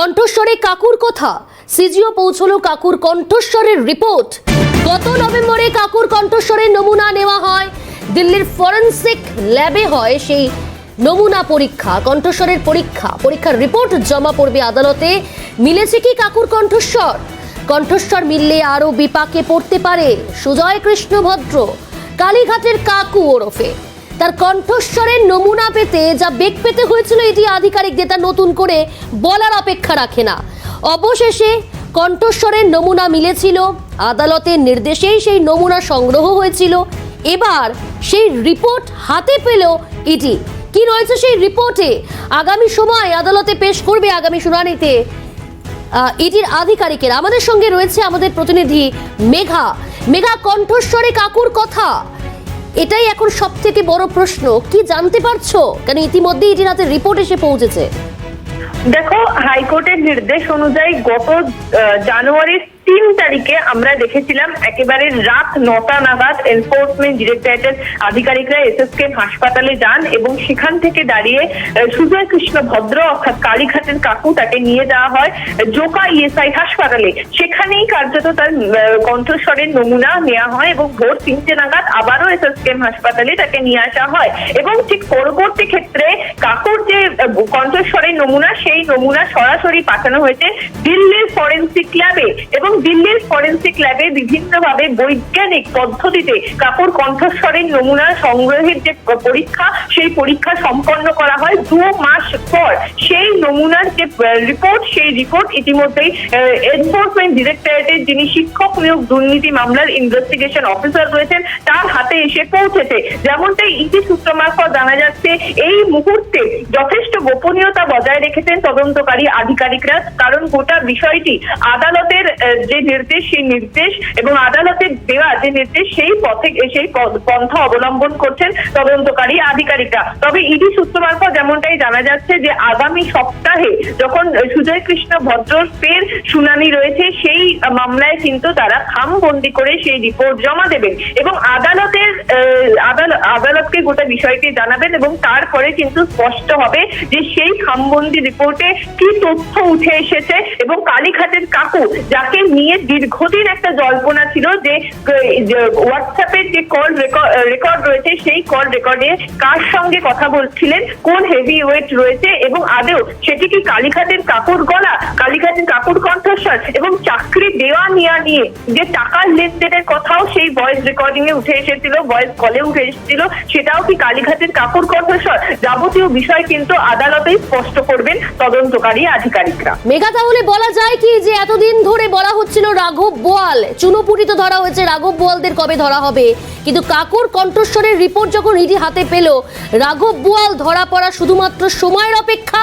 কণ্ঠস্বরে কাকুর কথা। সিজিও পৌঁছলো কাকুর কণ্ঠস্বরের রিপোর্ট। গত নভেম্বরে কাকুর কণ্ঠস্বরের নমুনা নেওয়া হয়। দিল্লির ফরেন্সিক ল্যাবে হয় সেই নমুনা পরীক্ষা, কণ্ঠস্বরের পরীক্ষা। পরীক্ষার রিপোর্ট জমা পড়বে আদালতে। মিলেছে কি কাকুর কণ্ঠস্বর? কণ্ঠস্বর মিললে আরও বিপাকে পড়তে পারে সুজয় কৃষ্ণ ভদ্র কালীঘাটের কাকু ওরফে। তার কণ্ঠস্বরের নমুনা পেতে যা বেগ পেতে হয়েছিল এটি আধিকারিকদের তা নতুন করে বলার অপেক্ষা রাখে না। অবশেষে কণ্ঠস্বরের নমুনা মিলেছিল, আদালতের নির্দেশেই সেই নমুনা সংগ্রহ হয়েছিল। এবার সেই রিপোর্ট হাতে পেল ইডি। কি রয়েছে সেই রিপোর্টে? আগামী সময় আদালতে পেশ করবে আগামী শুনানিতে ইডির আধিকারিকের। আমাদের সঙ্গে রয়েছে আমাদের প্রতিনিধি মেঘা। মেঘা, কণ্ঠস্বরে কাকুর কথা। এটাই এখন সব থেকে বড় প্রশ্ন। কি জানতে পারছ? কেন ইতিমধ্যে এটি রাতে রিপোর্ট এসে পৌঁছেছে। দেখো, হাইকোর্টের নির্দেশ অনুযায়ী গত জানুয়ারির তিন তারিখে আমরা দেখেছিলাম একেবারে রাত নটা নাগাদ এনফোর্সমেন্ট ডিরেক্টরেটের আধিকারিকরা এসএসকে হাসপাতালে যান এবং সেখান থেকে দাঁড়িয়ে সুজয় কৃষ্ণ ভদ্র অর্থাৎ কালীঘাটের কাকু তাকে নিয়ে যাওয়া হয়, জোকা ইএসআই হাসপাতালে। সেখানেই কার্যত তার কণ্ঠস্বরের নমুনা নেওয়া হয় এবং ভোর তিনটে নাগাদ আবারও এসএসকেএম হাসপাতালে তাকে নিয়ে আসা হয়। এবং ঠিক পরবর্তী ক্ষেত্রে কাকুর যে কণ্ঠস্বরের নমুনা, সেই নমুনা সরাসরি পাঠানো হয়েছে দিল্লির ফরেন্সিক ল্যাবে এবং দিল্লির ফরেন্সিক ল্যাবে বিভিন্নভাবে বৈজ্ঞানিক পদ্ধতিতে কাকুর কণ্ঠস্বরের নমুনা সংগ্রহের যে পরীক্ষা, সেই পরীক্ষা সম্পন্ন করা হয় দু মাস পর। সেই নমুনার যে রিপোর্ট সেই রিপোর্ট ইতিমধ্যেই এনফোর্সমেন্ট ডিরেক্টরেটের যিনি শিক্ষক নিয়োগ দুর্নীতি মামলার ইনভেস্টিগেশন অফিসার রয়েছেন, তার এসে পৌঁছেছে। যেমনটাই ইতি সূত্র মারফত জানা যাচ্ছে এই মুহূর্তে যথেষ্ট গোপনীয়তা বজায় রেখেছেন তদন্তকারী আধিকারিকরা কারণ গোটা বিষয়টি আদালতের যে নির্দেশ সেই নির্দেশ এবং আদালতের দেওয়া যে নির্দেশ সেই পথে সেই পন্থা অবলম্বন করছেন তদন্তকারী আধিকারিকরা। তবে ইডি সূত্র মারফত যেমনটাই জানা যাচ্ছে যে আগামী সপ্তাহে যখন সুজয় কৃষ্ণ ভদ্রর ফের শুনানি রয়েছে সেই মামলায় কিন্তু তারা খামবন্দি করে সেই রিপোর্ট জমা দেবেন এবং আদালতের আহ, আদাল- আদালতকে গোটা বিষয়টি জানাবেন এবং তারপরে কিন্তু স্পষ্ট হবে যে সেই খামবন্দি রিপোর্টে কি তথ্য উঠে এসেছে এবং কালীঘাটের কাকু, যাকে নিয়ে দীর্ঘদিন একটা জল্পনা ছিল যে হোয়াটসঅ্যাপের যে কল রেকর্ড রয়েছে, সেই কল রেকর্ডে কার সঙ্গে কথা বলছিলেন, কোন হেভি ওয়েট রয়েছে এবং আদেও সেটি কি কালীঘাটের কাকুর গলা, কালীঘাটের কাকুর কণ্ঠস্বর এবং চাকরি দেওয়া নেওয়া নিয়ে যে টাকার লেনদেনের কথাও সেই ভয়েস রেকর্ডিং এ উঠে এসেছিল ভয়েস কলে উঠে এসেছিল সেটাও কি কালীঘাটের কাকুর কণ্ঠস্বর? যাবতীয় বিষয় কিন্তু আদালতেই স্পষ্ট করবেন তদন্তকারী আধিকারিকরা। মেঘা তাহলে বলা যায় কি যে এতদিন ধরে বলা হচ্ছিল রাঘব বোয়াল চুনোপুটি তো ধরা হয়েছে রাঘব বোয়ালদের কবে ধরা হবে? কিন্তু কাকুর কণ্ঠস্বরের রিপোর্ট যখন ইডি হাতে পেল রাঘব বোয়াল ধরা পড়া শুধুমাত্র সময়ের অপেক্ষা?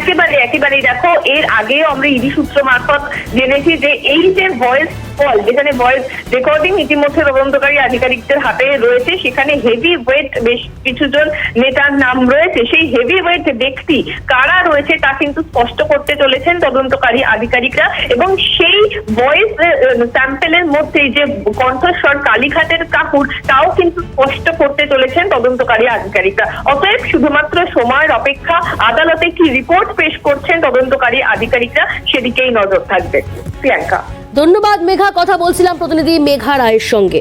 একেবারে একেবারে দেখো এর আগেও আমরা ইডি সূত্র মারফত জেনেছি যে এই যে ভয়েস কল যেখানে ভয়েস রেকর্ডিং ইতিমধ্যে তদন্তকারী আধিকারিকদের হাতে রয়েছে। সেখানে হেভি ওয়েট বেশ কিছুজন নেতার নাম রয়েছে। সেই হেভি ওয়েট ব্যক্তি কারা রয়েছে তা কিন্তু স্পষ্ট করতে চলেছেন তদন্তকারী আধিকারিকরা এবং সেই ভয়েস স্যাম্পেলের মধ্যে যে কণ্ঠস্বর কালীঘাটের কাকুর তাও কিন্তু স্পষ্ট করতে চলেছেন তদন্তকারী আধিকারিকরা। অতএব শুধুমাত্র সময়ের অপেক্ষা, আদালতে কি রিপোর্ট পেশ তদন্তকারী আধিকারিকরা সেদিকেই নজর থাকবে। প্রিয়াঙ্কা। ধন্যবাদ মেঘা কথা বলছিলাম প্রতিনিধি মেঘা রায়ের সঙ্গে।